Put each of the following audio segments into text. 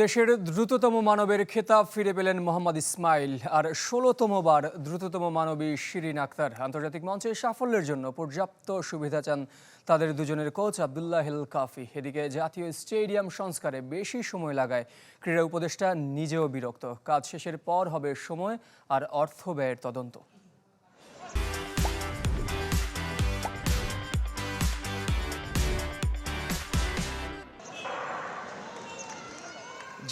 দেশের দ্রুততম মানবের খেতাব ফিরে পেলেন মোহাম্মদ ইসমাইল, আর ষোলোতম বার দ্রুততম মানবী শিরিন আক্তার। আন্তর্জাতিক মঞ্চে সাফল্যের জন্য পর্যাপ্ত সুবিধা চান তাদের দুজনের কোচ আবদুল্লাহ হিল কাফি। এদিকে জাতীয় স্টেডিয়াম সংস্কারে বেশি সময় লাগায় ক্রীড়া উপদেষ্টা নিজেও বিরক্ত। কাজ শেষের পর হবে সময় আর অর্থ ব্যয়ের তদন্ত।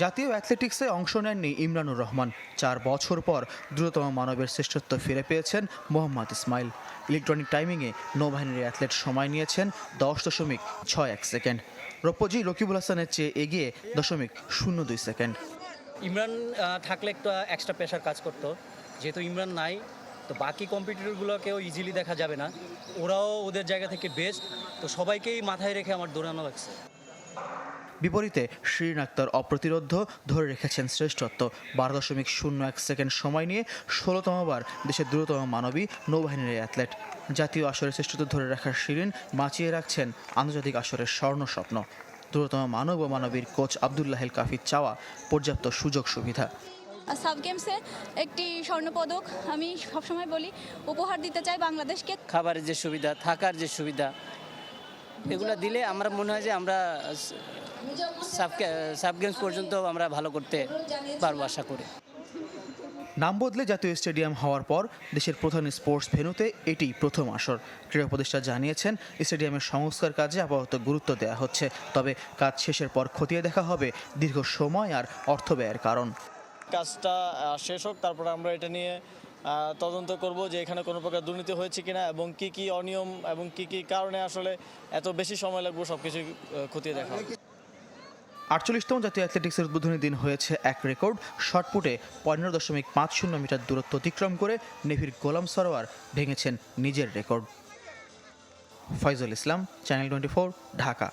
জাতীয় অ্যাথলেটিক্সে অংশ নেননি ইমরানুর রহমান। চার বছর পর দ্রুততম মানবের শ্রেষ্ঠত্ব ফিরে পেয়েছেন মোহাম্মদ ইসমাইল। ইলেকট্রনিক টাইমিংয়ে নৌবাহিনীর অ্যাথলেট সময় নিয়েছেন দশ দশমিক ছয় এক সেকেন্ড। রৌপ্যজি রকিবুল হাসানের চেয়ে এগিয়ে দশমিক শূন্য দুই সেকেন্ড। ইমরান থাকলে একটু এক্সট্রা প্রেশার কাজ করতো। যেহেতু ইমরান নাই, তো বাকি কম্পিটিটরগুলোকেও ইজিলি দেখা যাবে না। ওরাও ওদের জায়গা থেকে বেস্ট তো সবাইকেই মাথায় রেখে আমার দৌড়ানো লাগছে। বিপরীতে শিরিন আক্তার অপ্রতিরোধ ধরে রেখেছেন শ্রেষ্ঠত্ব। বারো দশমিক শূন্য এক সেকেন্ড সময় নিয়ে ষোলোতমবার দেশের দ্রুততম মানবী নৌবাহিনীর অ্যাথলেট। জাতীয় আসরের শ্রেষ্ঠত্ব ধরে রাখার শিরিন বাঁচিয়ে রাখছেন আন্তর্জাতিক আসরের স্বর্ণ স্বপ্ন। দ্রুততম মানব ও মানবীর কোচ আবদুল্লাহিল কাফির চাওয়া পর্যাপ্ত সুযোগ সুবিধা। সাব গেমসে একটি স্বর্ণপদক আমি সবসময় বলি উপহার দিতে চাই বাংলাদেশকে। খাবারের যে সুবিধা থাকার যে সুবিধা এগুলো দিলে আমরা মনে হয় যে আমরা সাব সাব গেমস পর্যন্ত আমরা ভালো করতে পারব আশা করি। নাম বদলে জাতীয় স্টেডিয়াম হওয়ার পর দেশের প্রধান স্পোর্টস ভেন্যুতে এটি প্রথম আসর। ক্রীড়া উপদেষ্টা জানিয়েছেন স্টেডিয়ামের সংস্কার কাজে আপাতত গুরুত্ব দেওয়া হচ্ছে তবে কাজ শেষের পর খতিয়ে দেখা হবে দীর্ঘ সময় আর অর্থ ব্যয়ের কারণ। কাজটা শেষ হোক তারপরে আমরা এটা নিয়ে তদন্ত করব যে এখানে কোনো প্রকার দুর্নীতি হয়েছে কিনা এবং কি কি অনিয়ম এবং কি কি কারণে আসলে এত বেশি সময় লাগবে সব কিছু খতিয়ে দেখা আটচল্লিশতম জাতীয় অ্যাথলেটিক্সের উদ্বোধনী দিন হয়েছে এক রেকর্ড শটপুটে পনেরো দশমিক পাঁচ শূন্য মিটার দূরত্ব অতিক্রম করে নেভির গোলাম সরোয়ার ভেঙেছেন নিজের record Faizul Islam channel twenty Dhaka.